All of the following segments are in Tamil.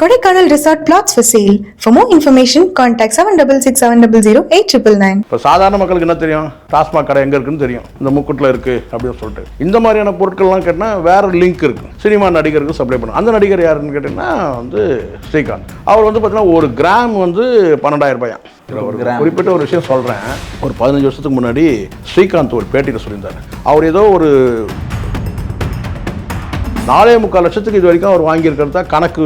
Kodaikanal Resort plots for sale. For more information, contact 7667008999. இப்போ சாதாரண மக்களுக்கு என்ன தெரியும்? டாஸ்மாக் கடை எங்கே இருக்குன்னு தெரியும். இந்த முக்குட்டில் இருக்குது அப்படின்னு சொல்லிட்டு. இந்த மாதிரியான பொருட்கள்லாம் கேட்டால் வேற லிங்க் இருக்கு. சினிமா நடிகருக்கு சப்ளை பண்ணும் அந்த நடிகர் யாருன்னு கேட்டிங்கன்னா வந்து ஸ்ரீகாந்த். அவர் வந்து பார்த்தீங்கன்னா ஒரு கிராம் வந்து பன்னெண்டாயிரம் ரூபாயா? ஒரு குறிப்பிட்ட ஒரு விஷயம் சொல்கிறேன் ஒரு பதினஞ்சு வருஷத்துக்கு முன்னாடி ஸ்ரீகாந்த் ஒரு பேட்டியில் சொல்லியிருந்தார். அவர் ஏதோ ஒரு நாலே முக்கால் லட்சத்துக்கு இது வரைக்கும் அவர் வாங்கியிருக்கிறதா கணக்கு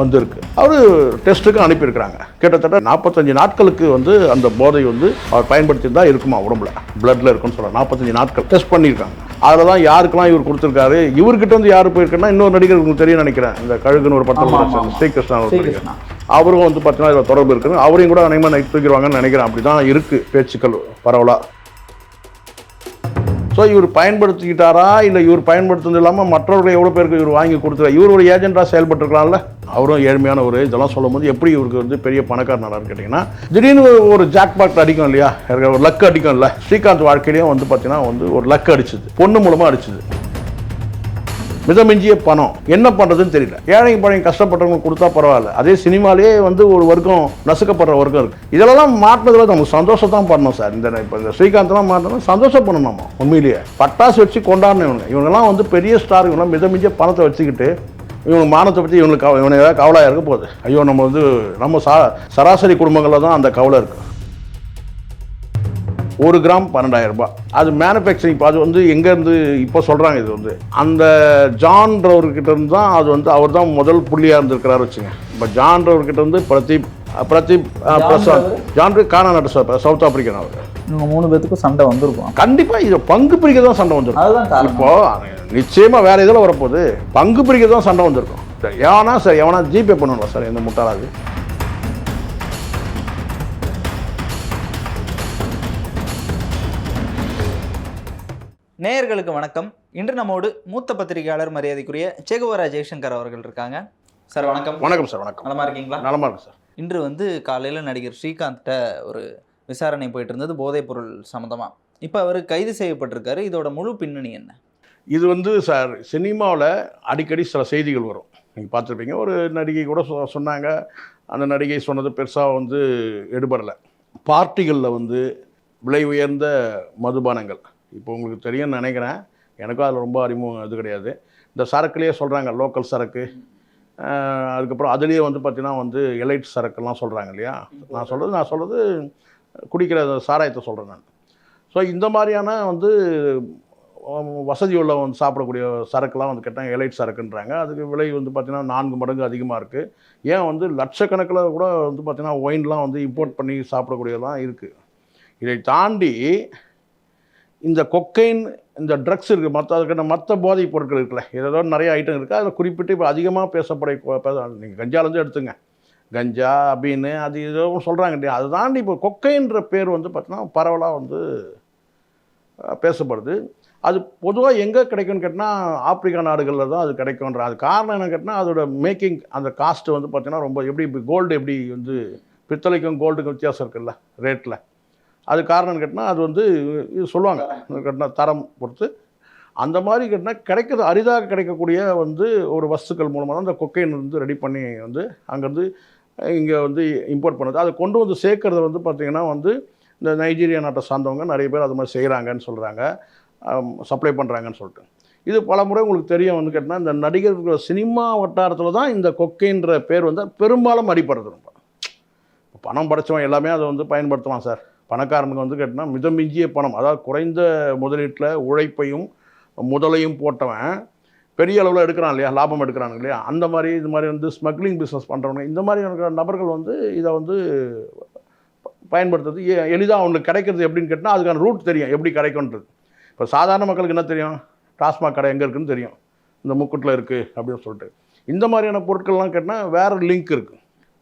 வந்திருக்கு. அவர் டெஸ்ட்டுக்கு அனுப்பியிருக்கிறாங்க. கிட்டத்தட்ட நாற்பத்தஞ்சு நாட்களுக்கு வந்து அந்த போதை வந்து அவர் பயன்படுத்தி தான் இருக்குமா உடம்புல? பிளட்ல இருக்குன்னு சொல்ல நாற்பத்தஞ்சு நாட்கள் டெஸ்ட் பண்ணியிருக்காங்க. அதில் தான் யாருக்கெல்லாம் இவர் கொடுத்துருக்காரு? இவர்கிட்ட வந்து யார் போயிருக்குன்னா இன்னொரு நடிகர் உங்களுக்கு தெரியும் நினைக்கிறேன். இந்த கழுகுன்னு ஒரு ஆமா. ஸ்ரீகிருஷ்ணா. ஒரு. அவரும் வந்து பார்த்தீங்கன்னா இதில் தொடர்பு இருக்குது அவரையும் கூட அனைமா நைட் தூக்கிடுவாங்கன்னு நினைக்கிறேன். அப்படி தான் இருக்குது பேச்சுக்கள் பரவலாக ஸோ இவர் பயன்படுத்திக்கிட்டாரா? இல்லை இவர் பயன்படுத்துறது இல்லாமல் மற்றவர்கள் எவ்வளோ பேருக்கு இவர் வாங்கி கொடுத்துருக்கா இவர் ஒரு ஏஜென்ட்டாக செயல்பட்டுருக்கலாம்ல? அவரும் ஏழ்மையான ஒரு இதெல்லாம் சொல்லும்போது எப்படி இவருக்கு வந்து பெரிய பணக்காரனாரான்னு கேட்டிங்கன்னா திடீர்னு ஒரு- ஜாக் ஜாக்பாட் அடிக்கும் இல்லையா? ஒரு லக் அடிக்கும்ல? ஸ்ரீகாந்த் வாழ்க்கையிலையும் வந்து பார்த்தீங்கன்னா வந்து ஒரு லக் அடிச்சுது. பொண்ணு மூலமாக அடிச்சுது. மிதமிஞ்சிய பணம். என்ன பண்ணுறதுன்னு தெரியல. ஏழை பழைய கஷ்டப்பட்டவங்க கொடுத்தா பரவாயில்ல. அதே சினிமாலேயே வந்து ஒரு வர்க்கம் நசுக்கப்படுற வர்க்கம் இருக்குது இதெல்லாம் மாட்டினதுல நமக்கு சந்தோஷம் தான் பண்ணணும் சார். இந்த இப்போ இந்த ஸ்ரீகாந்த்லாம் மாட்டணும் சந்தோஷம் பண்ணணும் நம்ம உண்மையிலேயே. பட்டாசு வச்சு கொண்டாடணும் இவங்க. இவங்கெல்லாம் வந்து பெரிய ஸ்டார் இவங்களாம் மிதமிஞ்சிய பணத்தை வச்சுக்கிட்டு இவங்க மானத்தை பற்றி இவங்களுக்கு இவனை இவனுக்கு ஏதாவது கவலையாக இருக்க போகுது. ஐயோ நம்ம வந்து நம்ம சா சராசரி குடும்பங்களில் தான் அந்த கவலை இருக்குது ஒரு கிராம் பன்னெண்டாயிரம் ரூபாய். அது மேனுஃபேக்சரிங் அது வந்து எங்கேருந்து இப்போ சொல்கிறாங்க இது வந்து. அந்த ஜான்றவர்கிட்ட இருந்து தான் அது வந்து அவர் தான் முதல் புள்ளியாக இருந்திருக்கிறாரு வச்சுங்க. இப்போ ஜான்றவர்கிட்ட இருந்து பிரதீப் பிரதீப் பிரசாந்த். ஜான் கானா நட்டு சவுத் ஆப்பிரிக்கன் அவர். இவங்க மூணு பேத்துக்கும் சண்டை வந்திருக்கும். கண்டிப்பாக இது பங்கு பிரிக்க தான் சண்டை வந்துருக்கும். இப்போ நிச்சயமாக வேற இதில் வரப்போகுது? பங்கு பிரிக்க தான் சண்டை வந்திருக்கும். சரி, எவனா சார் எவனா ஜிபே பண்ணணும் சார் எந்த முட்டாளாது நேயர்களுக்கு வணக்கம். இன்று நம்மோடு மூத்த பத்திரிகையாளர் மரியாதைக்குரிய சேகுவரா ஜெய்சங்கர் அவர்கள் இருக்காங்க. சார் வணக்கம். வணக்கம் சார் வணக்கம். நலமா இருக்கீங்களா? நலமா இருக்கு சார். இன்று வந்து காலையில் நடிகர் ஸ்ரீகாந்த்கிட்ட ஒரு விசாரணை போயிட்டு இருந்தது போதைப் பொருள் சம்மந்தமாக இப்போ அவர் கைது செய்யப்பட்டிருக்காரு. இதோட முழு பின்னணி என்ன? இது வந்து சார் சினிமாவில் அடிக்கடி சில செய்திகள் வரும். நீங்கள் பார்த்துருப்பீங்க. ஒரு நடிகை கூட சொன்னாங்க. அந்த நடிகை சொன்னது பெருசாக வந்து எடுபடலை. பார்ட்டிகளில் வந்து விலை உயர்ந்த மதுபானங்கள். இப்போ உங்களுக்கு தெரியும்னு நினைக்கிறேன். எனக்கும் அதில் ரொம்ப அறிமுகம் இது கிடையாது. இந்த சரக்குலேயே சொல்கிறாங்க லோக்கல் சரக்கு. அதுக்கப்புறம் அதுலேயே வந்து பார்த்தீங்கன்னா வந்து எலைட் சரக்குலாம் சொல்கிறாங்க இல்லையா? நான் சொல்கிறது நான் சொல்கிறது குடிக்கிற சாராயத்தை சொல்கிறேன் நான். ஸோ இந்த மாதிரியான வந்து வசதி உள்ள வந்து சாப்பிடக்கூடிய சரக்குலாம் வந்து கேட்டால் எலைட் சரக்குன்றாங்க. அதுக்கு விலை வந்து பார்த்திங்கன்னா நான்கு மடங்கு அதிகமாக இருக்குது ஏன் வந்து லட்சக்கணக்கில் கூட வந்து பார்த்திங்கன்னா ஒயின்லாம் வந்து இம்போர்ட் பண்ணி சாப்பிடக்கூடியதெல்லாம் இருக்குது இதை தாண்டி இந்த கொக்கைன் இந்த ட்ரக்ஸ் இருக்குது மற்ற அதுக்கான மற்ற போதைப் பொருட்கள் இருக்குல்ல. ஏதோ நிறைய ஐட்டம் இருக்குது அதில் குறிப்பிட்டு இப்போ அதிகமாக பேசப்பட நீங்கள் கஞ்சாலேருந்து எடுத்துங்க. கஞ்சா அபீனு அது ஏதோ சொல்கிறாங்க இல்லையா? அதை தாண்டி இப்போ கொக்கைன்ற பேர் வந்து பார்த்தீங்கன்னா பரவலாக வந்து பேசப்படுது. அது பொதுவாக எங்கே கிடைக்கும்னு கேட்டால் ஆப்பிரிக்கா நாடுகளில் தான் அது கிடைக்கும்ன்ற. அது காரணம் என்ன கேட்டால் அதோட மேக்கிங் அந்த காஸ்ட்டு வந்து பார்த்திங்கன்னா ரொம்ப எப்படி இப்போ கோல்டு எப்படி வந்து பித்தளைக்கும் கோல்டுக்கும் வித்தியாசம் இருக்குல்ல ரேட்டில் அது காரணம்னு கேட்டால் அது வந்து இது சொல்லுவாங்க. கேட்டால் தரம் பொறுத்து. அந்த மாதிரி கேட்டால் கிடைக்கிறது அரிதாக கிடைக்கக்கூடிய வந்து ஒரு வஸ்துக்கள் மூலமாக தான் இந்த கொக்கைன் வந்து ரெடி பண்ணி வந்து அங்கேருந்து இங்கே வந்து இம்போர்ட் பண்ணுது. அதை கொண்டு வந்து சேர்க்கறது வந்து பார்த்திங்கன்னா வந்து இந்த நைஜீரியா நாட்டை சார்ந்தவங்க நிறைய பேர் அது மாதிரி செய்கிறாங்கன்னு சொல்கிறாங்க சப்ளை பண்ணுறாங்கன்னு சொல்லிட்டு. இது பல முறை உங்களுக்கு தெரியும் வந்து கேட்டால் இந்த நடிகர்கள் சினிமா வட்டாரத்தில் தான் இந்த கொக்கைன்ற பேர் வந்து பெரும்பாலும் அடிப்படுறது ரொம்ப. பணம் படைச்சவன் எல்லாமே அதை வந்து பயன்படுத்துவான் சார். பணக்காரனுக்கு வந்து கேட்டினா மிதமிஞ்சிய பணம். அதாவது குறைந்த முதலீட்டில் உழைப்பையும் முதலையும் போட்டவன் பெரிய அளவில் எடுக்கிறான் இல்லையா? லாபம் எடுக்கிறானுங்க இல்லையா? அந்த மாதிரி இது மாதிரி வந்து ஸ்மக்லிங் பிஸ்னஸ் பண்ணுறவங்க இந்த மாதிரி இருக்கிற நபர்கள் வந்து இதை வந்து பயன்படுத்துறது எளிதாக அவனுக்கு கிடைக்கிறது எப்படின்னு கேட்டால் அதுக்கான ரூட் தெரியும். எப்படி கிடைக்கும்ன்றது. இப்போ சாதாரண மக்களுக்கு என்ன தெரியும்? டாஸ்மாக் கடை எங்கே இருக்குன்னு தெரியும். இந்த முக்கூட்டில் இருக்குது அப்படின்னு சொல்லிட்டு. இந்த மாதிரியான பொருட்கள்லாம் கேட்டால் வேறு லிங்க் இருக்குது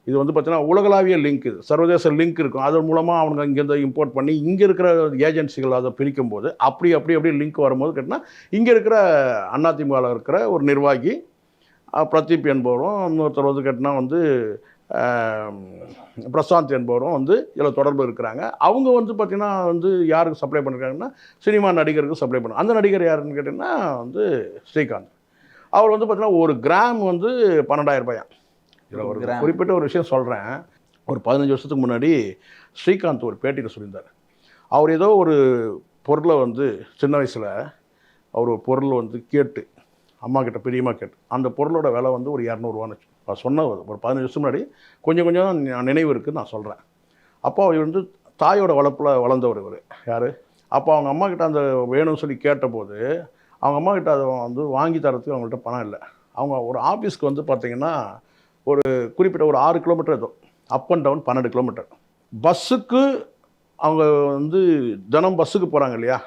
இது வந்து பார்த்தீங்கன்னா உலகளாவிய லிங்க் இது. சர்வதேச லிங்க் இருக்கும். அதன் மூலமாக அவனுங்க இங்கேருந்து இம்போர்ட் பண்ணி இங்கே இருக்கிற ஏஜென்சிகள் அதை பிரிக்கும் போது அப்படி அப்படி அப்படி லிங்க் வரும்போது கேட்டால் இங்கே இருக்கிற அதிமுகவில் இருக்கிற ஒரு நிர்வாகி பிரதீப் என்பவரும் இன்னொருத்தர் வந்து கேட்டினா வந்து பிரசாந்த் என்பவரும் வந்து இதில் தொடர்பு இருக்கிறாங்க. அவங்க வந்து பார்த்திங்கன்னா வந்து யாருக்கு சப்ளை பண்ணுறாங்கன்னா சினிமா நடிகருக்கு சப்ளை பண்ண அந்த நடிகர் யாருன்னு கேட்டிங்கன்னா வந்து ஸ்ரீகாந்த். அவர் வந்து பார்த்திங்கன்னா ஒரு கிராம் வந்து பன்னெண்டாயிரம் ரூபாயா ஒரு. குறிப்பிட்ட ஒரு விஷயம் சொல்கிறேன் ஒரு பதினஞ்சு வருஷத்துக்கு முன்னாடி ஸ்ரீகாந்த் ஒரு பேட்டியில் சொல்லியிருந்தார். அவர் ஏதோ ஒரு பொருளை வந்து சின்ன வயசில் அவர் ஒரு பொருள் வந்து கேட்டு அம்மா கிட்ட பெரியம்மா கேட்டு அந்த பொருளோட விலை வந்து ஒரு இரநூறுவான்னு அவர் சொன்ன ஒரு பதினஞ்சு வருஷம் முன்னாடி கொஞ்சம் கொஞ்சம் நினைவு இருக்குன்னு நான் சொல்கிறேன் அப்போ அவர் வந்து தாயோட வளர்ப்பில் வளர்ந்தவர் இவர். யார்? அப்போ அவங்க அம்மா கிட்ட அந்த வேணும்னு சொல்லி கேட்டபோது அவங்க அம்மா கிட்ட அதை வந்து வாங்கி தரத்துக்கு அவங்கள்ட்ட பணம் இல்லை. அவங்க ஒரு ஆஃபீஸ்க்கு வந்து பார்த்தீங்கன்னா ஒரு குறிப்பிட்ட ஒரு ஆறு கிலோமீட்டர் ஏதோ அப் அண்ட் டவுன் பன்னெண்டு கிலோமீட்டர். பஸ்ஸுக்கு அவங்க வந்து தினம் பஸ்ஸுக்கு போகிறாங்க இல்லையா?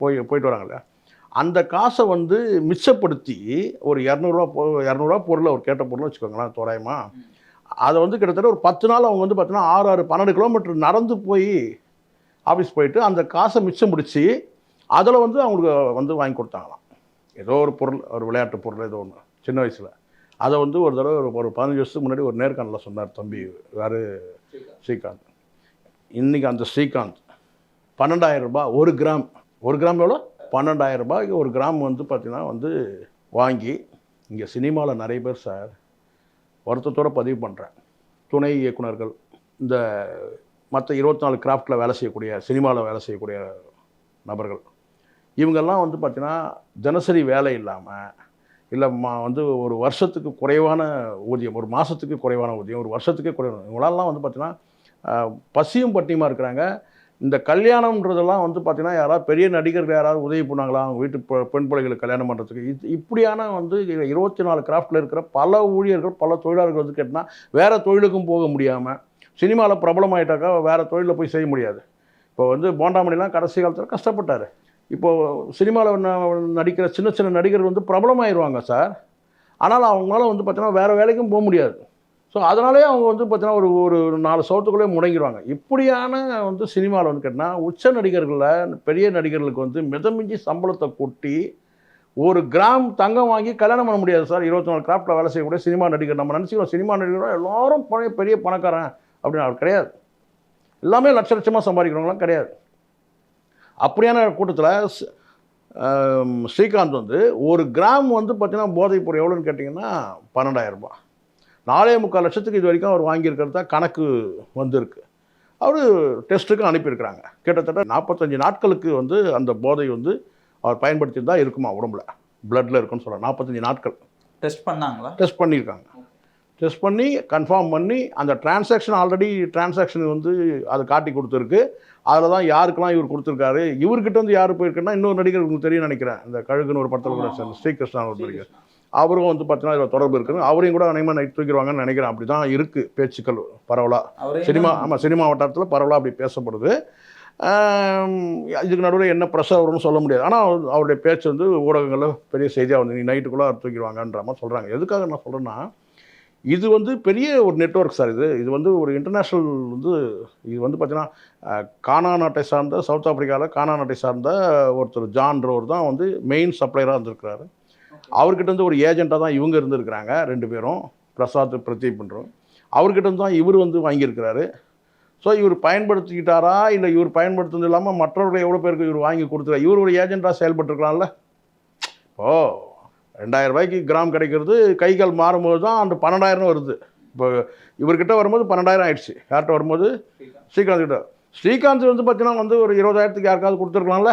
போய் போயிட்டு வராங்க இல்லையா? அந்த காசை வந்து மிச்சப்படுத்தி ஒரு இரநூறுவா பொ இரநூறுவா பொருளை அவர் கேட்ட பொருள் வச்சுக்கோங்களேன் தோராயமாக அதை வந்து கிட்டத்தட்ட ஒரு பத்து நாள் அவங்க வந்து பார்த்தீங்கன்னா ஆறு ஆறு பன்னெண்டு கிலோமீட்டர் நடந்து போய் ஆஃபீஸ் போயிட்டு அந்த காசை மிச்சம் பிடிச்சி அதில் வந்து அவங்களுக்கு வந்து வாங்கி கொடுத்தாங்களாம். ஏதோ ஒரு பொருள் ஒரு விளையாட்டு பொருள் ஏதோ ஒன்று சின்ன வயசில். அதை வந்து ஒரு தடவை ஒரு பதினஞ்சு வருஷத்துக்கு முன்னாடி ஒரு நேர்காணலில் சொன்னார் தம்பி யார்? ஸ்ரீகாந்த். இன்றைக்கி அந்த ஸ்ரீகாந்த் பன்னெண்டாயிரம் ரூபாய் ஒரு கிராம். ஒரு கிராம் எவ்வளோ? பன்னெண்டாயிரம் ரூபாய்க்கு ஒரு கிராம் வந்து பார்த்தீங்கன்னா வந்து வாங்கி இங்கே சினிமாவில் நிறைய பேர் சார் வருத்தத்தோட பதிவு பண்ணுறேன் துணை இயக்குனர்கள் இந்த மற்ற இருபத்தி நாலு கிராஃப்டில் வேலை செய்யக்கூடிய சினிமாவில் வேலை செய்யக்கூடிய நபர்கள். இவங்கெல்லாம் வந்து பார்த்திங்கன்னா தினசரி வேலை இல்லாமல் இல்லை மா வந்து ஒரு வருஷத்துக்கு குறைவான ஊதியம் ஒரு மாதத்துக்கு குறைவான ஊதியம் ஒரு வருஷத்துக்கே குறைவான இவங்களெல்லாம் வந்து பார்த்திங்கன்னா பசியும் பட்டியமாக இருக்கிறாங்க. இந்த கல்யாணம்ன்றதெல்லாம் வந்து பார்த்தீங்கன்னா யாராவது பெரிய நடிகர்கள் யாராவது உதவி பண்ணாங்களா? அவங்க வீட்டு பெண் பிள்ளைகளுக்கு கல்யாணம் பண்ணுறதுக்கு இது இப்படியான வந்து இருபத்தி நாலு கிராஃப்டில் இருக்கிற பல ஊழியர்கள் பல தொழிலாளர்கள் வந்து கேட்டால் வேறு தொழிலுக்கும் போக முடியாமல் சினிமாவில் பிரபலமாயிட்டாக்கா வேறு தொழிலில் போய் செய்ய முடியாது. இப்போ வந்து போண்டாமணிலாம் கடைசி காலத்தில் கஷ்டப்பட்டார். இப்போது சினிமாவில் நடிக்கிற சின்ன சின்ன நடிகர்கள் வந்து பிரபலமாயிருவாங்க சார். ஆனால் அவங்களால வந்து பார்த்தீங்கன்னா வேறு வேலைக்கும் போக முடியாது. ஸோ அதனாலே அவங்க வந்து பார்த்தீங்கன்னா ஒரு ஒரு நாலு சவுத்துக்குள்ளே முடங்கிடுவாங்க இப்படியான வந்து சினிமாவில் வந்து கேட்டால் உச்ச நடிகர்களில் பெரிய நடிகர்களுக்கு வந்து மிதமிஞ்சி சம்பளத்தை கொட்டி ஒரு கிராம் தங்கம் வாங்கி கல்யாணம் பண்ண முடியாது சார். இருபத்தி நாலு கிராஃப்டில் வேலை செய்யக்கூடிய சினிமா நடிகர். நம்ம நினச்சிக்கிறோம் சினிமா நடிகர் எல்லோரும் பழைய பெரிய பணக்காரன் அப்படின்னு அவர் கிடையாது. எல்லாமே லட்ச லட்சமாக சம்பாதிக்கிறவங்களாம் கிடையாது. அப்படியான கூட்டத்தில் ஸ்ரீகாந்த் வந்து ஒரு கிராம் வந்து பார்த்தீங்கன்னா போதைப் பொருள் எவ்வளோன்னு கேட்டிங்கன்னா பன்னெண்டாயிரம் ரூபாய். நாலே முக்கால் லட்சத்துக்கு இது வரைக்கும் அவர் வாங்கியிருக்கிறதா கணக்கு வந்திருக்கு. அவர் டெஸ்ட்டுக்கு அனுப்பியிருக்கிறாங்க. கிட்டத்தட்ட நாற்பத்தஞ்சு நாட்களுக்கு வந்து அந்த போதை வந்து அவர் பயன்படுத்திட்டு தான் இருக்குமா உடம்புல. பிளட்டில் இருக்குன்னு சொல்கிறார் நாற்பத்தஞ்சு நாட்கள். டெஸ்ட் பண்ணாங்களா? டெஸ்ட் பண்ணியிருக்காங்க. டெஸ்ட் பண்ணி கன்ஃபார்ம் பண்ணி அந்த டிரான்சாக்ஷன் ஆல்ரெடி டிரான்சாக்ஷன் வந்து அது காட்டி கொடுத்துருக்கு. அதில் தான் யாருக்கெல்லாம் இவர் கொடுத்துருக்காரு? இவர்கிட்ட வந்து யார் போயிருக்குன்னா இன்னொரு நடிகர் உங்களுக்கு தெரியும் நினைக்கிறேன். இந்த கழுகுன்னு ஒரு படத்தில் கூட சேர்ந்த ஸ்ரீகிருஷ்ணன் ஒரு நடிகர் அவரும் வந்து பார்த்தீங்கன்னா இதில் தொடர்பு இருக்குது அவரையும் கூட அனைமா நைட் தூக்கிடுவாங்கன்னு நினைக்கிறேன். அப்படி தான் இருக்குது பேச்சுக்கள் பரவலாக சினிமா ஆமாம் சினிமா வட்டாரத்தில் பரவலாக அப்படி பேசப்படுது. இதுக்கு நடுவில் என்ன ப்ரெஷர் வரும்னு சொல்ல முடியாது. ஆனால் அவருடைய பேச்சு வந்து ஊடகங்களில் பெரிய செய்தியாக வந்து நீ நைட்டுக்குள்ளே தூக்கிடுவாங்கன்ற மாதிரி சொல்கிறாங்க எதுக்காக நான் சொல்கிறேன்னா இது வந்து பெரிய ஒரு நெட்வொர்க் சார் இது. இது வந்து ஒரு இன்டர்நேஷ்னல் வந்து இது வந்து பார்த்தீங்கன்னா கானா நாட்டை சார்ந்த சவுத் ஆப்பிரிக்காவில் கானா நாட்டை சார்ந்த ஒருத்தர் ஜான்றவர் தான் வந்து மெயின் சப்ளையராக இருந்திருக்கிறாரு. அவர்கிட்ட இருந்து ஒரு ஏஜெண்ட்டாக தான் இவங்க இருந்திருக்கிறாங்க ரெண்டு பேரும். பிரசாத் பிரதீப் பண்ணுறோம் அவர்கிட்ட இருந்து தான் இவர் வந்து வாங்கியிருக்கிறாரு. ஸோ இவர் பயன்படுத்திக்கிட்டாரா? இல்லை இவர் பயன்படுத்துறது இல்லாமல் மற்றவர்கள் எவ்வளோ பேருக்கு இவர் வாங்கி கொடுத்துருக்கா இவர் ஒரு ஏஜெண்ட்டாக செயல்பட்டுருக்கலாம்ல? ஓ ரெண்டாயிரம் ரூபாய்க்கு கிராம் கிடைக்கிறது. கை கால் மாறும்போது தான் அந்த பன்னெண்டாயிரம் வருது. இப்போ இவர்கிட்ட வரும்போது பன்னெண்டாயிரம் ஆயிடுச்சு. யார்கிட்ட வரும்போது? ஸ்ரீகாந்த். கிட்ட. ஸ்ரீகாந்த் வந்து பார்த்தீங்கன்னா வந்து ஒரு இருபதாயிரத்துக்கு யாருக்காவது கொடுத்துருக்கலாம்ல?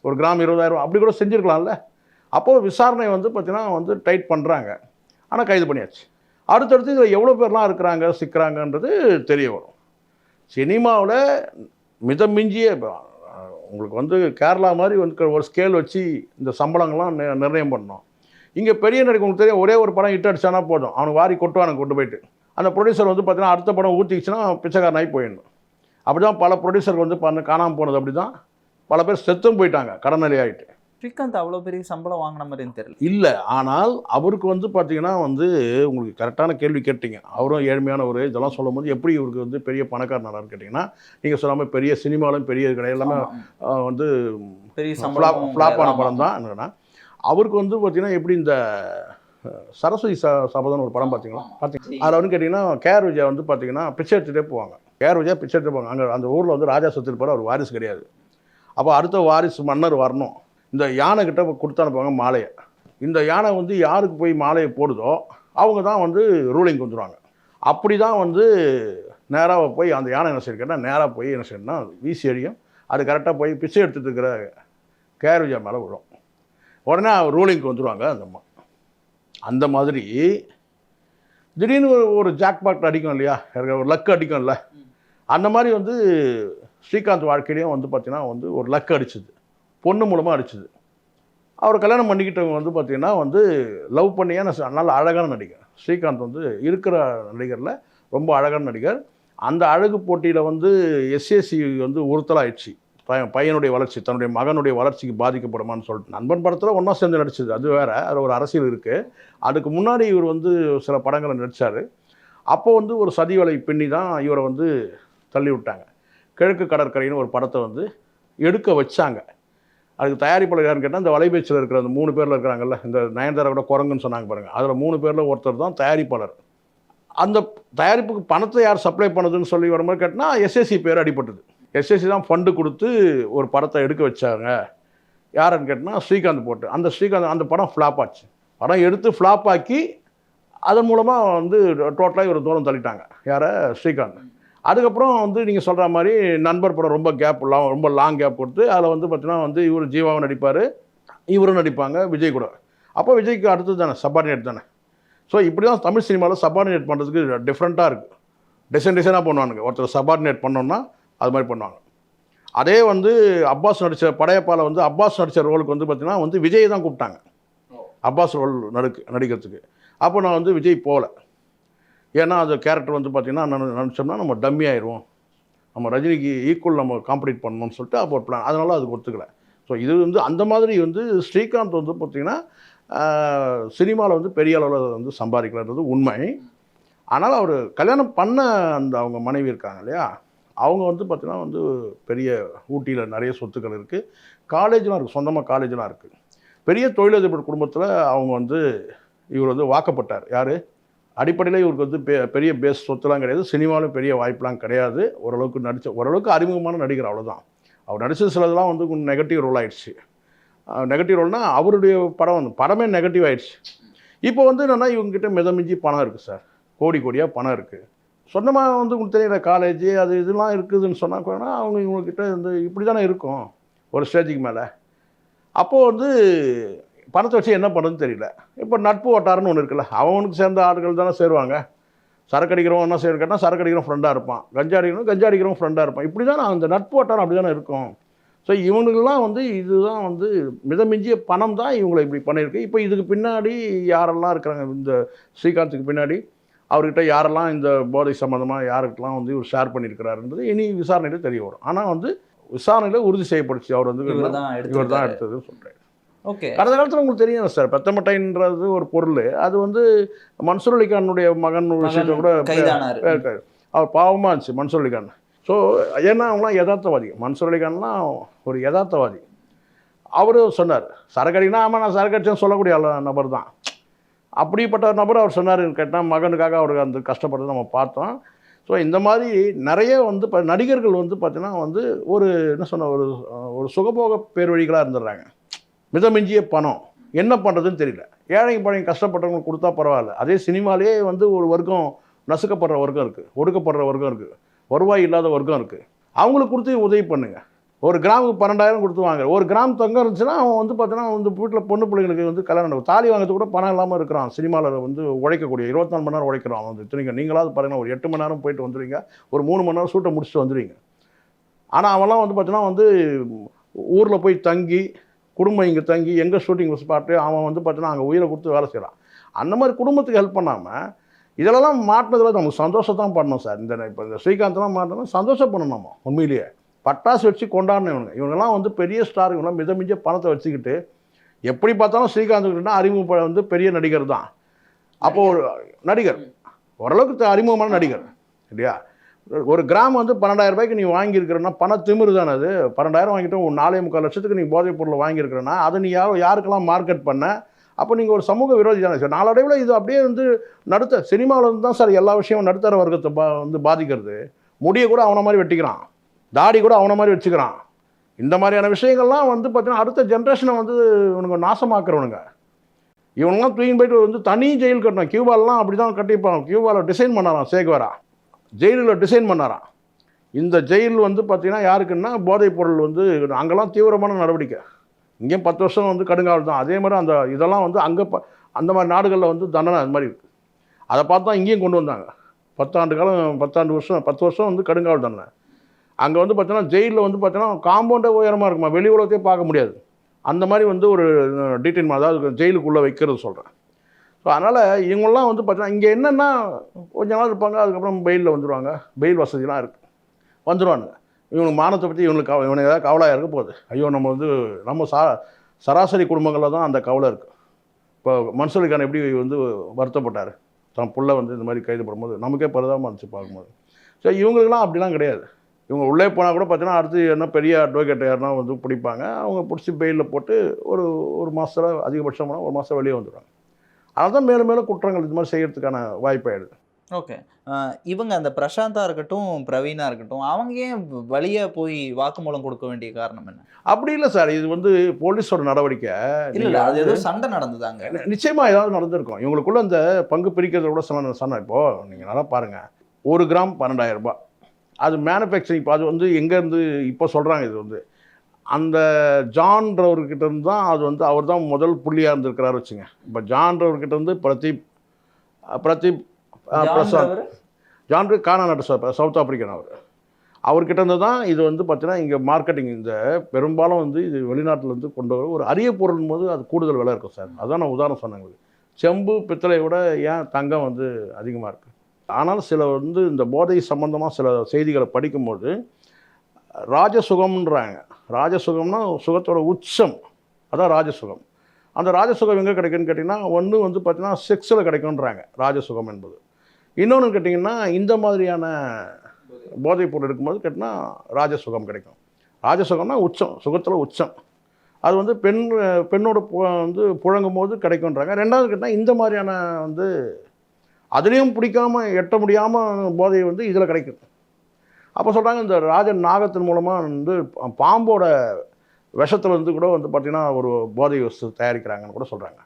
ஒரு கிராம் இருபதாயிரம் அப்படி கூட செஞ்சுருக்கலாம்ல? அப்போது விசாரணை வந்து பார்த்தீங்கன்னா வந்து டைட் பண்ணுறாங்க ஆனால் கைது பண்ணியாச்சு. அடுத்தடுத்து இதில் எவ்வளோ பேர்லாம் இருக்கிறாங்க சிக்கிறாங்கன்றது தெரிய வரும். சினிமாவில் மிதமிஞ்சிய இப்ப, அஹ், உங்களுக்கு வந்து கேரளா மாதிரி வந்து ஒரு ஸ்கேல் வச்சு இந்த சம்பளங்கள்லாம் நி- நிர்ணயம் பண்ணோம் இங்கே பெரிய நடிகை உங்களுக்கு தெரியும் ஒரே ஒரு படம் ஹிட் அடிச்சானா போதும். அவனுக்கு வாரி கொட்டுவானுங்க கொண்டு போயிட்டு. அந்த ப்ரொடியூசர் வந்து பார்த்தீங்கன்னா அடுத்த படம் ஊற்றிக்கிச்சுன்னா பிச்சைக்காரனாகி போயிடணும். அப்படி தான் பல ப்ரொடியூசர் வந்து பண்ண காணாமல் போனது அப்படி தான் பல பேர் செத்தும் போயிட்டாங்க கடநிலை ஆகிட்டு ஸ்ரீகாந்த் அவ்வளோ பெரிய சம்பளம் வாங்கின மாதிரின்னு தெரியல. இல்லை ஆனால் அவருக்கு வந்து பார்த்தீங்கன்னா வந்து உங்களுக்கு கரெக்டான கேள்வி கேட்டீங்க. அவரும் ஏழ்மையானவர் இதெல்லாம் சொல்லும்போது எப்படி இவருக்கு வந்து பெரிய பணக்காரனாரான்னு கேட்டிங்கன்னா நீங்கள் சொல்லாமல் பெரிய சினிமாலும் பெரிய கிடையாது எல்லாமே வந்து பெரிய ஃப்ளாப்பான. படம் தான். என்னன்னா அவருக்கு வந்து பார்த்தீங்கன்னா எப்படி இந்த சரஸ்வதி ச சபதம் ஒரு படம் பார்த்தீங்களா? பார்த்தீங்க? அதில் வந்து கேட்டிங்கன்னா கேஆர் விஜயா வந்து பார்த்தீங்கன்னா பிச்சை எடுத்துகிட்டே போவாங்க. கேஆர் விஜயா பிச்சை எடுத்துட்டு போவாங்க. அங்கே அந்த ஊரில் வந்து ராஜா சொத்தில் போகிற அவர் வாரிசு கிடையாது. அப்போ அடுத்த வாரிசு மன்னர் வரணும். இந்த யானை கிட்ட கொடுத்து அனுப்புவாங்க மாலையை. இந்த யானை வந்து யாருக்கு போய் மாலையை போடுதோ அவங்க தான் வந்து ரூலிங் வந்துடுவாங்க அப்படி தான் வந்து நேராக போய் அந்த யானை என்ன செய்யிருக்கேன்னா நேராக போய் என்ன செய்யணும்னா வீசி அடியும் அது கரெக்டாக போய் பிச்சை எடுத்துட்டு இருக்கிற கேர் விஜயா மேலே விழும். உடனே ரூலிங்க்கு வந்துடுவாங்க அந்த அம்மா. அந்த மாதிரி திடீர்னு ஒரு ஒரு ஜாக்பாட் அடிக்கும் இல்லையா? ஒரு லக் அடிக்கும்ல. அந்த மாதிரி வந்து ஸ்ரீகாந்த் வாழ்க்கையிலையும் வந்து பார்த்தீங்கன்னா வந்து ஒரு லக் அடிச்சுது. பொண்ணு மூலமாக அடிச்சுது. அவர் கல்யாணம் பண்ணிக்கிட்டவங்க வந்து பார்த்திங்கன்னா வந்து லவ் பண்ணியே நான் நல்ல அழகான நடிகர். ஸ்ரீகாந்த் வந்து இருக்கிற நடிகரில் ரொம்ப அழகான நடிகர். அந்த அழகு போட்டியில் வந்து எஸ்எஸ்சி வந்து உறுத்தலாகிடுச்சு பையனுடைய வளர்ச்சி தன்னுடைய மகனுடைய வளர்ச்சிக்கு பாதிக்கப்படுமான்னு சொல்லிட்டு நண்பன் படத்தில் ஒன்றா சேர்ந்து நடிச்சது. அது வேறு அது ஒரு அரசியல் இருக்குது அதுக்கு முன்னாடி இவர் வந்து சில படங்களை நடித்தார் அப்போ வந்து ஒரு சதி வலை பின்னி தான் இவரை வந்து தள்ளி விட்டாங்க. கிழக்கு கடற்கரைன்னு ஒரு படத்தை வந்து எடுக்க வச்சாங்க. அதுக்கு தயாரிப்பாளர் யாருன்னு கேட்டால் இந்த வலைபேச்சில் இருக்கிற அந்த மூணு பேரில் இருக்கிறாங்கல்ல இந்த நயன்தாரா கூட குரங்குன்னு சொன்னாங்க பாருங்கள் அதில் மூணு பேரில் ஒருத்தர் தான் தயாரிப்பாளர். அந்த தயாரிப்புக்கு பணத்தை யார் சப்ளை பண்ணுதுன்னு சொல்லி வரும்போது கேட்டால் எஸ்எஸ்சி பேர் அடிபட்டது. எஸ்எஸ்சி தான் ஃபண்டு கொடுத்து ஒரு படத்தை எடுக்க வச்சாங்க. யாருன்னு கேட்டால் ஸ்ரீகாந்த் போட்டு. அந்த ஸ்ரீகாந்த் அந்த படம் ஃப்ளாப் ஆச்சு. படம் எடுத்து ஃப்ளாப் ஆக்கி அதன் மூலமாக வந்து டோட்டலாக இவர் தூரம் தள்ளிட்டாங்க. யாரை? ஸ்ரீகாந்த். அதுக்கப்புறம் வந்து நீங்கள் சொல்கிற மாதிரி நண்பர் படம் ரொம்ப கேப் லாங் ரொம்ப லாங் கேப் கொடுத்து அதில் வந்து பார்த்தீங்கன்னா வந்து இவர் ஜீவாவும் நடிப்பார். இவரும் நடிப்பாங்க விஜய் கூட. அப்போ விஜய்க்கு அடுத்தது தானே சப்பார்டினேட் தானே. ஸோ இப்படி தான் தமிழ் சினிமாவில் சப்பார்டினேட் பண்ணுறதுக்கு டிஃப்ரெண்ட்டாக இருக்குது டிசைன் டிசைனாக பண்ணுவானுங்க. ஒருத்தர் சப்பார்டினேட் பண்ணோன்னா அது மாதிரி பண்ணுவாங்க. அதே வந்து அப்பாஸ் நடித்த படையப்பாவில் வந்து அப்பாஸ் நடித்த ரோலுக்கு வந்து பார்த்தீங்கன்னா வந்து விஜய் தான் கூப்பிட்டாங்க. அப்பாஸ் ரோல் நடிக்க நடிக்கிறதுக்கு. அப்போ நான் வந்து விஜய் போகல ஏன்னா அந்த கேரக்டர் வந்து பார்த்தீங்கன்னா நான் நினச்சோம்னா நம்ம டம்மி ஆயிடுவோம் நம்ம ரஜினிக்கு ஈக்குவல் நம்ம காம்படிட் பண்ணணும்னு சொல்லிட்டு அப்போ பிளான் அதனால அது ஒத்துக்கல. ஸோ இது வந்து அந்த மாதிரி வந்து ஸ்ரீகாந்த் வந்து பார்த்திங்கன்னா சினிமாவில் வந்து பெரிய அளவில் வந்து சம்பாதிக்கலன்றது உண்மை. ஆனால் அவர் கல்யாணம் பண்ண அந்த அவங்க மனைவி இருக்காங்க இல்லையா? அவங்க வந்து பார்த்திங்கன்னா வந்து பெரிய ஊட்டியில் நிறைய சொத்துக்கள் இருக்குது காலேஜ்லாம் இருக்குது சொந்தமாக காலேஜ்லாம் இருக்குது பெரிய தொழிலதிபர் குடும்பத்தில் அவங்க வந்து இவர் வந்து வாக்கப்பட்டார். யார்? அடிப்படையில் இவருக்கு வந்து பெ பெரிய பேஸ் சொத்துலாம் கிடையாது. சினிமாவிலும் பெரிய வாய்ப்புலாம் கிடையாது. ஓரளவுக்கு நடித்த ஓரளவுக்கு அறிமுகமான நடிகர் அவ்வளோதான் அவர் நடித்த சிலதெல்லாம் வந்து கொஞ்சம் நெகட்டிவ் ரோல் ஆகிடுச்சு நெகட்டிவ் ரோல்னால் அவருடைய படம் வந்து படமே நெகட்டிவ் ஆகிடுச்சு இப்போ வந்து என்னென்னா இவங்ககிட்ட மிதமிஞ்சி பணம் இருக்குது சார். கோடி கோடியாக பணம் இருக்குது சொந்தமாக வந்து உங்களுக்கு தெரியல காலேஜ் அது இதெல்லாம் இருக்குதுன்னு சொன்னால் கூட அவங்க இவங்கக்கிட்ட வந்து இப்படி தானே இருக்கும் ஒரு ஸ்டேஜுக்கு மேலே. அப்போது வந்து பணத்தை வச்சு என்ன பண்ணுறதுன்னு தெரியல. இப்போ நட்பு வட்டாரன்னு ஒன்று இருக்குல்ல அவனுக்கு சேர்ந்த ஆட்கள் தானே சேருவாங்க. சரக்கு அடிக்கிறவன் என்ன செய்யணும் கேட்டால் சரக்கு அடிக்கிறவன் ஃப்ரெண்டாக இருப்பான். கஞ்சா அடிக்கிறவன் கஞ்சா அடிக்கிறவன் ஃப்ரெண்டாக இருப்பான். இப்படி தான் அந்த நட்பு வட்டாரம் அப்படி தானே இருக்கும். ஸோ இவனுக்கெல்லாம் வந்து இதுதான் வந்து மிதமிஞ்சிய பணம் தான் இவங்களை இப்படி பண்ணியிருக்கு. இப்போ இதுக்கு பின்னாடி யாரெல்லாம் இருக்கிறாங்க? இந்த ஸ்ரீகாந்துக்கு பின்னாடி அவர்கிட்ட யாரெல்லாம் இந்த போதை சம்மந்தமாக யாருக்கெல்லாம் வந்து இவர் ஷேர் பண்ணியிருக்கிறாருன்றது இனி விசாரணையில் தெரிய வரும். ஆனால் வந்து விசாரணையில் உறுதி செய்யப்படுச்சு அவர் வந்து இவர் தான் எடுத்ததுன்னு சொல்கிறேன் ஓகே. கடந்த காலத்தில் உங்களுக்கு தெரியும் சார் பெத்தமட்டைன்றது ஒரு பொருள். அது வந்து மன்சூர் அலிகானுடைய மகன் விஷயத்தை கூட அவர் பாவமாக இருந்துச்சு மன்சூர் அலிகான். ஸோ ஏன்னா அவங்களாம் யதார்த்தவாதி. மன்சூர் அலிகான்லாம் ஒரு யதார்த்தவாதி. அவர் சொன்னார் சரக்கு அடிக்கனா ஆமாம் நான் சரக்கு அடிச்சேன்னு சொல்லக்கூடிய நபர் தான். அப்படிப்பட்ட ஒரு நபர் அவர் சொன்னார் கேட்டால் மகனுக்காக அவருக்கு அந்த கஷ்டப்படுறதை நம்ம பார்த்தோம். ஸோ இந்த மாதிரி நிறைய வந்து இப்போ நடிகர்கள் வந்து பார்த்திங்கன்னா வந்து ஒரு என்ன சொன்ன ஒரு ஒரு சுகபோக பேர்வழிகளாக இருந்துடுறாங்க. மிதமிஞ்சிய பணம். என்ன பண்ணுறதுன்னு தெரியல. ஏழைங்க பழைய கஷ்டப்பட்டவங்களுக்கு கொடுத்தா பரவாயில்ல. அதே சினிமாலேயே வந்து ஒரு வர்க்கம் நசுக்கப்படுற வர்க்கம் இருக்குது ஒடுக்கப்படுற வர்க்கம் இருக்குது வருவாய் இல்லாத வர்க்கம் இருக்குது அவங்களுக்கு கொடுத்து உதவி பண்ணுங்கள் ஒரு கிராமுக்கு பன்னெண்டாயிரம் கொடுத்து வாங்க ஒரு கிராம் தங்கம் இருந்துச்சுன்னா அவன் வந்து பார்த்தீங்கன்னா வந்து வீட்டில் பொண்ணு பிள்ளைங்களுக்கு வந்து கல்யாணம் நடக்கும். தாலி வாங்கிறது கூட பணம் இல்லாமல் இருக்கிறான். சினிமாவில் வந்து உழைக்கக்கூடிய இருபத்தி நாலு மணி நேரம் உழைக்கிறான் அவன் வந்து. இத்தனைக்கு நீங்களாவது பாருங்கள் ஒரு எட்டு மணி நேரம் போயிட்டு வந்துடுவீங்க ஒரு மூணு மணி நேரம் சூட்டை முடிச்சுட்டு வந்துடுவீங்க ஆனால் அவன்லாம் வந்து பார்த்தீங்கன்னா வந்து ஊரில் போய் தங்கி குடும்பம் இங்கே தங்கி எங்கே ஷூட்டிங் ஸ்பாட்டு அவன் வந்து பார்த்தீங்கன்னா அங்கே உயிரை கொடுத்து வேலை செய்கிறான் அந்த மாதிரி குடும்பத்துக்கு ஹெல்ப் பண்ணாமல் இதெல்லாம் மாட்டினதில் நமக்கு சந்தோஷம் தான் பண்ணணும் சார். இந்த இப்போ இந்த ஸ்ரீகாந்த்லாம் மாட்டினா சந்தோஷம் பண்ணணும் நம்ம உண்மையிலேயே. பட்டாசு வச்சு கொண்டாடணும் இவனுங்க. இவங்கெல்லாம் வந்து பெரிய ஸ்டார் இவங்களாம் மித மிஞ்ச பணத்தை வச்சுக்கிட்டு எப்படி பார்த்தாலும் ஸ்ரீகாந்த் அறிமுக வந்து பெரிய நடிகர் தான். அப்போது ஒரு நடிகர். ஓரளவுக்கு அறிமுகமான நடிகர். இல்லையா? ஒரு கிராம் வந்து பன்னெண்டாயிரம் ரூபாய்க்கு நீ வாங்கியிருக்கிறன்னா பண திமிரு தானே அது. பன்னெண்டாயிரம் வாங்கிட்டு ஒரு நாலே முக்கால் லட்சத்துக்கு நீ போதைப் பொருளை வாங்கியிருக்கிறன்னா அதை நீ யார் யாருக்கெல்லாம் மார்க்கெட் பண்ண? அப்போ நீங்கள் ஒரு சமூக விரோதி தானே. சார் நாளடைவில் இது அப்படியே வந்து நடுத்த சினிமாவில் வந்து தான் சார் எல்லா விஷயமும் நடுத்தர வர்க்கத்தை பா வந்து பாதிக்கிறது. முடியை கூட அவனை மாதிரி வெட்டிக்கிறான். தாடி கூட அவனை மாதிரி வச்சுக்கிறான். இந்த மாதிரியான விஷயங்கள்லாம் வந்து பார்த்தீங்கன்னா அடுத்த ஜென்ரேஷனை வந்து இவனுங்க நாசமாக்குறவனுங்க. இவனெல்லாம் தூக்கின்னு போயிட்டு வந்து தனி ஜெயில் கட்டணும். கியூபாலெலாம் அப்படி தான் கட்டிப்பான். கியூபாவில் டிசைன் பண்ணாராம் சேகுவரா ஜெயிலில் டிசைன் பண்ணாராம். இந்த ஜெயில் வந்து பார்த்திங்கன்னா யாருக்குன்னா போதைப் பொருள் வந்து அங்கெல்லாம் தீவிரமான நடவடிக்கை. இங்கேயும் பத்து வருஷம் வந்து கடுங்காவல் தான். அதே மாதிரி அந்த இதெல்லாம் வந்து அங்கே ப அந்த மாதிரி நாடுகளில் வந்து தண்டனை அது மாதிரி இருக்குது அதை பார்த்தா இங்கேயும் கொண்டு வந்தாங்க. பத்தாண்டு காலம் பத்தாண்டு வருஷம் பத்து வருஷம் வந்து கடுங்காவல் தண்டனை. அங்கே வந்து பார்த்தோன்னா ஜெயிலில் வந்து பார்த்தோன்னா காம்பவுண்டே உயரமாக இருக்குமா? வெளி உலகத்தையே பார்க்க முடியாது. அந்த மாதிரி வந்து ஒரு டீட்டெயின் அதாவது ஜெயிலுக்குள்ளே வைக்கிறது சொல்கிறேன் ஸோ அதனால் இவங்களாம் வந்து பார்த்தீங்கன்னா இங்கே என்னென்னா கொஞ்ச நாள் இருப்பாங்க அதுக்கப்புறம் பெயிலில் வந்துடுவாங்க பெயில் வசதிலாம் இருக்குது வந்துடுவானுங்க இவனுக்கு மானத்தை பற்றி இவனுக்கு கவ- இவனுக்கு ஏதாவது கவலையாக இருக்க போகுது. ஐயோ நம்ம வந்து நம்ம சா சராசரி குடும்பங்களில் தான் அந்த கவலை இருக்குது இப்போ மனுஷனுக்கான எப்படி வந்து வருத்தப்பட்டார்? தன் பிள்ளை வந்து இந்த மாதிரி கைது பண்ணும்போது நமக்கே பரிதாபமாக இருந்துச்சு பார்க்கும்போது. ஸோ இவங்களுக்குலாம் அப்படிலாம் கிடையாது. இவங்க உள்ளே போனால் கூட பார்த்தீங்கன்னா அடுத்து என்ன பெரிய அட்வொகேட் யாருனா வந்து பிடிப்பாங்க. அவங்க பிடிச்சி பெயிலில் போட்டு ஒரு ஒரு மாதத்தில் அதிகபட்சம் போனால் ஒரு மாதம் வெளியே வந்துடுவாங்க அதனால தான் மேலும் மேலும் குற்றங்கள் இது மாதிரி செய்கிறதுக்கான வாய்ப்பாயிடுது. ஓகே. இவங்க அந்த பிரசாந்தா இருக்கட்டும் பிரவீனா இருக்கட்டும் அவங்க ஏன் வழியா போய் வாக்குமூலம் கொடுக்க வேண்டிய காரணம் என்ன? அப்படி இல்லை சார். இது வந்து போலீஸோட நடவடிக்கை. இல்ல இல்ல. அது ஏதோ சண்டை நடந்ததாங்க நி- நிச்சயமா ஏதாவது நடந்திருக்கும். இவங்களுக்குள்ள இந்த பங்கு பிரிக்கிறத கூட சொன்ன சொன்னேன் இப்போ நீங்கள் நல்லா பாருங்க. ஒரு கிராம் பன்னெண்டாயிரம் ரூபாய். அது மேனுஃபேக்சரிங் இப்போ அது வந்து எங்கேருந்து இப்போ சொல்கிறாங்க இது வந்து. அந்த ஜான்றவர்கிட்ட இருந்து தான் அது வந்து அவர் தான் முதல் புள்ளியாக இருந்திருக்கிறாரு வச்சுங்க. இப்போ ஜான்றவர்கிட்ட இருந்து பிரதீப் பிரதீப் அஹ், பிரசாந்த். ஜான்ரு கானா நாட்டு சவுத் ஆப்பிரிக்கன் அவர். அவர்கிட்ட இருந்து தான் இது வந்து பார்த்தீங்கன்னா இங்கே மார்க்கெட்டிங் இந்த பெரும்பாலும் வந்து இது வெளிநாட்டுல இருந்து கொண்டு வர ஒரு அரிய பொருள் போது அது கூடுதல் விலை இருக்கும் சார். அதான் நான் உதாரணம் சொன்னேன் உங்களுக்கு. செம்பு பித்தளை விட ஏன் தங்கம் வந்து அதிகமாக இருக்குது ஆனால் சில வந்து இந்த போதை சம்பந்தமாக சில செய்திகளை படிக்கும்போது ராஜசுகம்ன்றாங்க. ராஜசுகம்னா சுகத்தோட உச்சம். அதான் ராஜசுகம். அந்த ராஜசுகம் எங்கே கிடைக்குன்னு கேட்டிங்கன்னா ஒன்று வந்து பார்த்தீங்கன்னா செக்ஸில் கிடைக்குன்றாங்க ராஜசுகம் என்பது. இன்னொன்று கேட்டிங்கன்னா இந்த மாதிரியான போதைப் பொருள் எடுக்கும்போது கேட்டிங்கன்னா ராஜசுகம் கிடைக்கும். ராஜசுகம்னா உச்சம் சுகத்தில் உச்சம். அது வந்து பெண் பெண்ணோட பு வந்து புழங்கும் போது கிடைக்குன்றாங்க ரெண்டாவது கேட்டால் இந்த மாதிரியான வந்து அதுலேயும் பிடிக்காம எட்ட முடியாமல் போதை வந்து இதில் கிடைக்கும் அப்போ சொல்கிறாங்க இந்த ராஜன் நாகத்தின் மூலமாக வந்து பாம்போட விஷத்துலேருந்து கூட வந்து பார்த்திங்கன்னா ஒரு போதை வஸ்து தயாரிக்கிறாங்கன்னு கூட சொல்கிறாங்க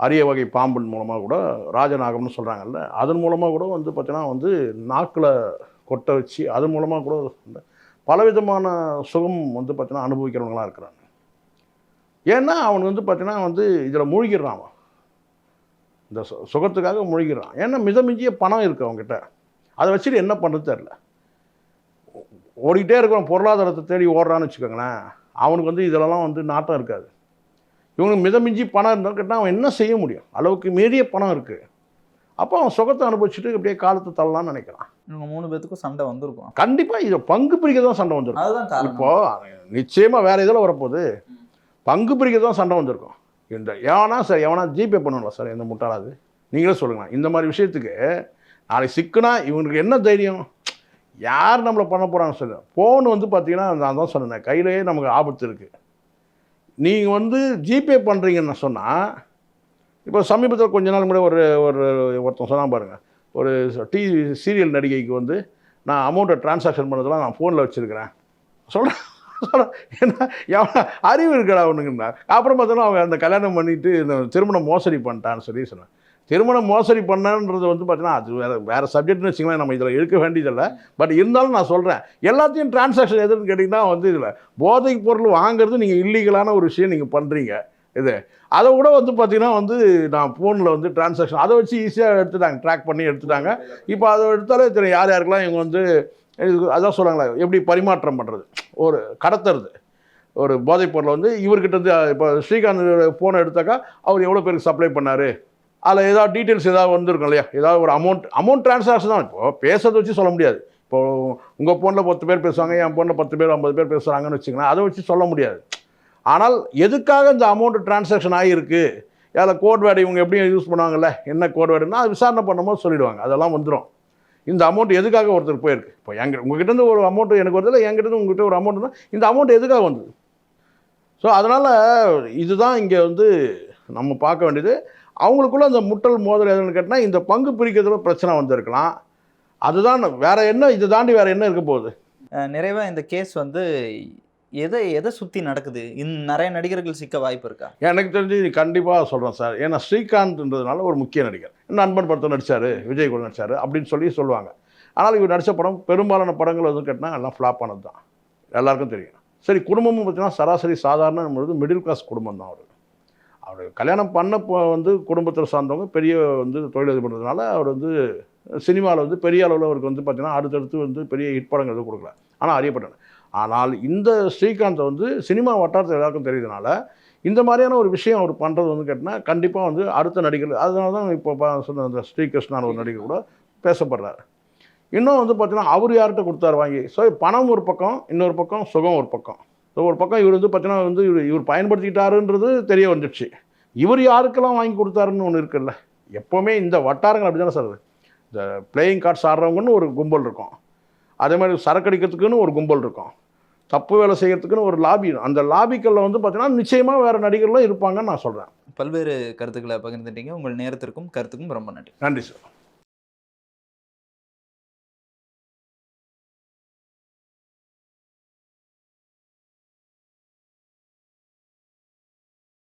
அரிய வகை பாம்பின் மூலமாக கூட ராஜநாகம்னு சொல்கிறாங்கல்ல அதன் மூலமாக கூட வந்து பார்த்தீங்கன்னா வந்து நாக்கில் கொட்டை வச்சு அதன் மூலமாக கூட பல பலவிதமான சுகம் வந்து பார்த்தீங்கன்னா அனுபவிக்கிறவங்களாம் இருக்கிறாங்க. ஏன்னா அவனுக்கு வந்து பார்த்தீங்கன்னா வந்து இதில் மூழ்கிடுறான் அவன். இந்த சுகத்துக்காக மூழ்கிடுறான் ஏன்னா மிதமிஞ்சிய பணம் இருக்குது அவங்ககிட்ட அதை வச்சுட்டு என்ன பண்ணுறது தெரில ஓடிக்கிட்டே இருக்கிறான் பொருளாதாரத்தை தேடி ஓடுறான்னு வச்சுக்கோங்களேன். அவனுக்கு வந்து இதிலலாம் வந்து நாட்டம் இருக்காது. இவனுக்கு மிதமிஞ்சி பணம் இருந்தால் கேட்டால் அவன் என்ன செய்ய முடியும்? அளவுக்கு மீறிய பணம் இருக்குது அப்போ அவன் சுகத்தை அனுபவிச்சுட்டு அப்படியே காலத்தை தள்ளலாம்னு நினைக்கிறான். இவங்க மூணு பேத்துக்கும் சண்டை வந்திருக்கும். கண்டிப்பாக இதை பங்கு பிரிக்க தான் சண்டை வந்திருக்கும். அதுதான் காரணம். இப்போ நிச்சயமாக வேறு இதில் வரப்போகுது? பங்கு பிரிக்க தான் சண்டை வந்திருக்கும். இந்த எவனா சார் எவனா ஜிபே பண்ணணும்ல சார் எந்த முட்டாளாது? நீங்களே சொல்லுங்களேன். இந்த மாதிரி விஷயத்துக்கு நாளைக்கு சிக்குனா இவங்களுக்கு என்ன தைரியம்? யார் நம்மளை பண்ண போகிறான்னு சொல்லுங்கள் ஃபோன் வந்து பார்த்தீங்கன்னா நான் தான் சொன்னேன் கையிலேயே நமக்கு ஆபத்து இருக்குது நீங்கள் வந்து ஜிபே பண்ணுறீங்கன்னு சொன்னால் இப்போ சமீபத்தில் கொஞ்ச நாள் முன்னாடி ஒரு ஒரு ஒருத்தன் சொன்னால் பாருங்கள் ஒரு டிவி சீரியல் நடிகைக்கு வந்து நான் அமௌண்ட்டை டிரான்சாக்ஷன் பண்ணதெல்லாம் நான் ஃபோனில் வச்சுருக்கிறேன். சொல்கிறேன் ஏன்னா அறிவு இருக்கடா ஒன்றுங்கண்ணா அப்புறம் பார்த்தோன்னா அவன் அந்த கல்யாணம் பண்ணிட்டு இந்த திருமணம் மோசடி பண்ணிட்டான்னு சொல்லி சொன்னேன். திருமணம் மோசடி பண்ணன்றது வந்து பார்த்தீங்கன்னா அது வேறு வேறு சப்ஜெக்ட்னு வச்சுக்கலாம் நம்ம இதில் இருக்க வேண்டியதில்லை. பட் இருந்தாலும் நான் சொல்கிறேன் எல்லாத்தையும் டிரான்சாக்ஷன் எதுன்னு கேட்டிங்கன்னா வந்து இதில் போதைப் பொருள் வாங்குறது நீங்கள் இல்லீகலான ஒரு விஷயம் நீங்கள் பண்ணுறீங்க இது. அதை கூட வந்து பார்த்தீங்கன்னா வந்து நான் ஃபோனில் வந்து டிரான்சாக்ஷன் அதை வச்சு ஈஸியாக எடுத்துட்டாங்க ட்ராக் பண்ணி எடுத்துட்டாங்க. இப்போ அதை எடுத்தாலே தெரியும் யார் யாருக்கெல்லாம் இவங்க வந்து அதான் சொல்கிறாங்களே எப்படி பரிமாற்றம் பண்ணுறது ஒரு கடத்துறது. ஒரு போதைப் பொருளை வந்து இவர்கிட்ட இருந்து இப்போ ஸ்ரீகாந்த் ஃபோனை எடுத்தாக்கா அவர் எவ்வளோ பேருக்கு சப்ளை பண்ணார்? அதில் ஏதாவது டீட்டெயில்ஸ் ஏதாவது வந்துருக்கும் இல்லையா? ஏதாவது ஒரு அமௌண்ட் அமௌண்ட் ட்ரான்சாக்ஷன் தான். இப்போ பேசுறதை வச்சு சொல்ல முடியாது. இப்போது உங்கள் ஃபோனில் பத்து பேர் பேசுவாங்க என் ஃபோனில் பத்து பேர் ஐம்பது பேர் பேசுகிறாங்கன்னு வச்சுங்களேன் அதை வச்சு சொல்ல முடியாது. ஆனால் எதுக்காக இந்த அமௌண்ட் டிரான்சாக்ஷன் ஆகியிருக்கு அதில் கோட் வேர்டு இவங்க எப்படி யூஸ் பண்ணுவாங்கல்ல என்ன கோட் வேர்டுன்னா அது விசாரணை பண்ணும்போது சொல்லிடுவாங்க. அதெல்லாம் வந்துடும் இந்த அமௌண்ட் எதுக்காக ஒருத்தர் போயிருக்கு? இப்போ எங்க உங்ககிட்ட இருந்து ஒரு அமௌண்ட் எனக்கு வருது இல்லை என்கிட்ட உங்ககிட்ட ஒரு அமௌண்ட் தான் இந்த அமௌண்ட் எதுக்காக வந்தது? ஸோ அதனால் இதுதான் இங்கே வந்து நம்ம பார்க்க வேண்டியது. அவங்களுக்குள்ள அந்த முட்டல் மோதல் எதுன்னு கேட்டால் இந்த பங்கு பிரிக்கிறதுல பிரச்சனை வந்திருக்கலாம். அதுதான் வேறு என்ன இதை தாண்டி வேறு என்ன இருக்க போகுது? நிறைவாக இந்த கேஸ் வந்து எதை எதை சுற்றி நடக்குது? இந் நிறைய நடிகர்கள் சிக்க வாய்ப்பு இருக்கா? எனக்கு தெரிஞ்சு கண்டிப்பாக சொல்கிறேன் சார். ஏன்னா ஸ்ரீகாந்த்ன்றதுனால ஒரு முக்கிய நடிகர். நண்பன் படத்தை நடிச்சார் விஜய் கூட நடிச்சார் அப்படின்னு சொல்லி சொல்லுவாங்க. ஆனால் இவர் நடித்த படம் பெரும்பாலான படங்கள் வந்து கேட்டால் எல்லாம் ஃப்ளாப் ஆனது தான். எல்லாருக்கும் தெரியும். சரி குடும்பமும் பார்த்தீங்கன்னா சராசரி சாதாரண பொழுது மிடில் கிளாஸ் குடும்பம் தான் அவர். அவர் கல்யாணம் பண்ணப்போ வந்து குடும்பத்தில் சார்ந்தவங்க பெரிய வந்து தொழிலதிபர் பண்ணுறதுனால அவர் வந்து சினிமாவில் வந்து பெரிய அளவில் அவருக்கு வந்து பார்த்தீங்கன்னா அடுத்தடுத்து வந்து பெரிய ஹிட் படங்கள் எதுவும் கொடுக்கல. ஆனால் அறியப்பட்டார் ஆனால் இந்த ஸ்ரீகாந்தை வந்து சினிமா வட்டாரத்தில் எல்லாருக்கும் தெரியுதுனால இந்த மாதிரியான ஒரு விஷயம் அவர் பண்ணுறது வந்து கேட்டால் கண்டிப்பாக வந்து அடுத்த நடிகர் அதனால தான் இப்போ சொன்ன அந்த ஸ்ரீகிருஷ்ணான ஒரு நடிகர் கூட பேசப்படுறாரு. இன்னும் வந்து பார்த்தீங்கன்னா அவர் யார்கிட்ட கொடுத்தாரு வாங்கி? ஸோ பணம் ஒரு பக்கம் இன்னொரு பக்கம் சுகம் ஒரு பக்கம். ஸோ ஒரு பக்கம் இவர் வந்து பார்த்தீங்கன்னா வந்து இவர் இவர் பயன்படுத்திக்கிட்டாருன்றது தெரிய வந்துடுச்சு. இவர் யாருக்கெல்லாம் வாங்கி கொடுத்தாருன்னு ஒன்று இருக்குல்ல? எப்போவுமே இந்த வட்டாரங்கள் அப்படி தானே சார் இந்த பிளேயிங் கார்ட்ஸ் ஆடுறவங்கன்னு ஒரு கும்பல் இருக்கும். அதே மாதிரி சரக்கடிக்கிறதுக்குன்னு ஒரு கும்பல் இருக்கும். தப்பு வேலை செய்யறதுக்குன்னு ஒரு லாபி அந்த லாபிக்களில் வந்து பார்த்தீங்கன்னா நிச்சயமாக வேறு நடிகர்களும் இருப்பாங்கன்னு நான் சொல்கிறேன் பல்வேறு கருத்துக்களை பகிர்ந்துட்டீங்க. உங்கள் நேரத்திற்கும் கருத்துக்கும் ரொம்ப நன்றி. நன்றி சார்